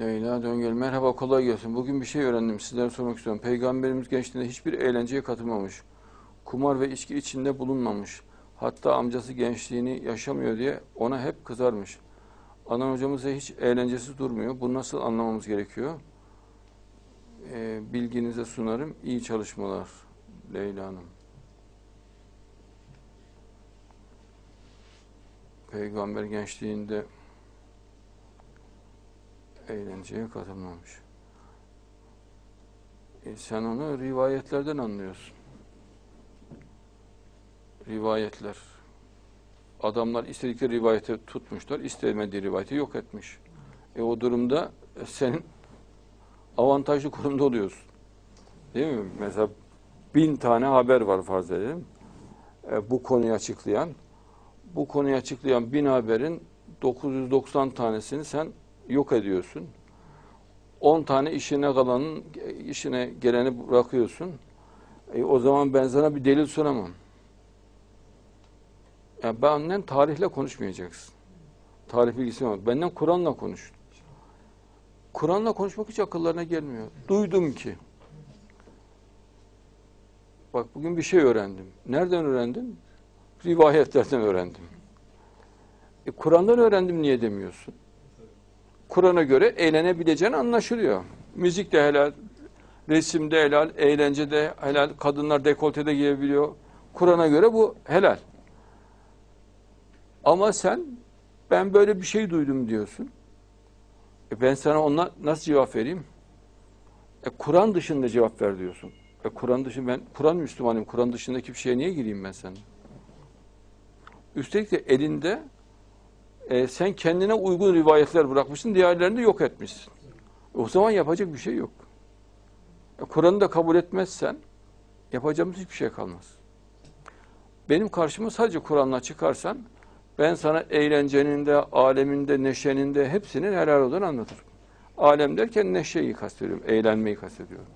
Leyla Döngel, merhaba kolay gelsin. Bugün bir şey öğrendim, sizlere sormak istiyorum. Peygamberimiz gençliğinde hiçbir eğlenceye katılmamış. Kumar ve içki içinde bulunmamış. Hatta amcası gençliğini yaşamıyor diye ona hep kızarmış. Anan hocamız da hiç eğlencesiz durmuyor. Bunu nasıl anlamamız gerekiyor? Ee, bilginize sunarım. İyi çalışmalar Leyla Hanım. Peygamber gençliğinde eğlenceye katılmamış. E sen onu rivayetlerden anlıyorsun. Rivayetler. Adamlar istedikleri rivayeti tutmuşlar, istemediği rivayeti yok etmiş. E o durumda senin avantajlı konumda oluyorsun. Değil mi? Mesela bin tane haber var farz edelim. E, bu konuyu açıklayan. Bu konuyu açıklayan bin haberin 990 tanesini sen yok ediyorsun. 10 tane işine kalanın işine geleni bırakıyorsun. E, o zaman ben sana bir delil sunamam. Ya benden tarihle konuşmayacaksın. Tarih bilgisi var. Benden Kur'an'la konuş. Kur'an'la konuşmak hiç akıllarına gelmiyor. Duydum ki. Bak bugün bir şey öğrendim. Nereden öğrendin? Rivayetlerden öğrendim. E, Kur'an'dan öğrendim niye demiyorsun? Kur'an'a göre eğlenebileceğin anlaşılıyor. Müzik de helal, resim de helal, eğlence de helal, kadınlar dekoltede giyebiliyor. Kur'an'a göre bu helal. Ama sen ben böyle bir şey duydum diyorsun. E ben sana ona nasıl cevap vereyim? E Kur'an dışında cevap ver diyorsun. E Kur'an dışında ben Kur'an Müslümanım. Kur'an dışındaki bir şeye niye gireyim ben sana? Üstelik de elinde e, sen kendine uygun rivayetler bırakmışsın, diğerlerini de yok etmişsin. O zaman yapacak bir şey yok. E, Kur'an'ı da kabul etmezsen yapacağımız hiçbir şey kalmaz. Benim karşıma sadece Kur'an'la çıkarsan ben sana eğlencenin de, aleminde, neşenin de hepsinin helal olduğunu anlatırım. Alem derken neşeyi kastediyorum, eğlenmeyi kastediyorum.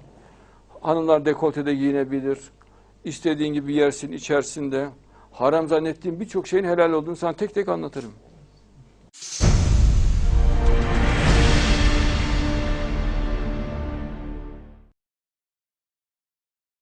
Hanımlar dekoltede giyinebilir, istediğin gibi yersin, içersin de. Haram zannettiğin birçok şeyin helal olduğunu sana tek tek anlatırım.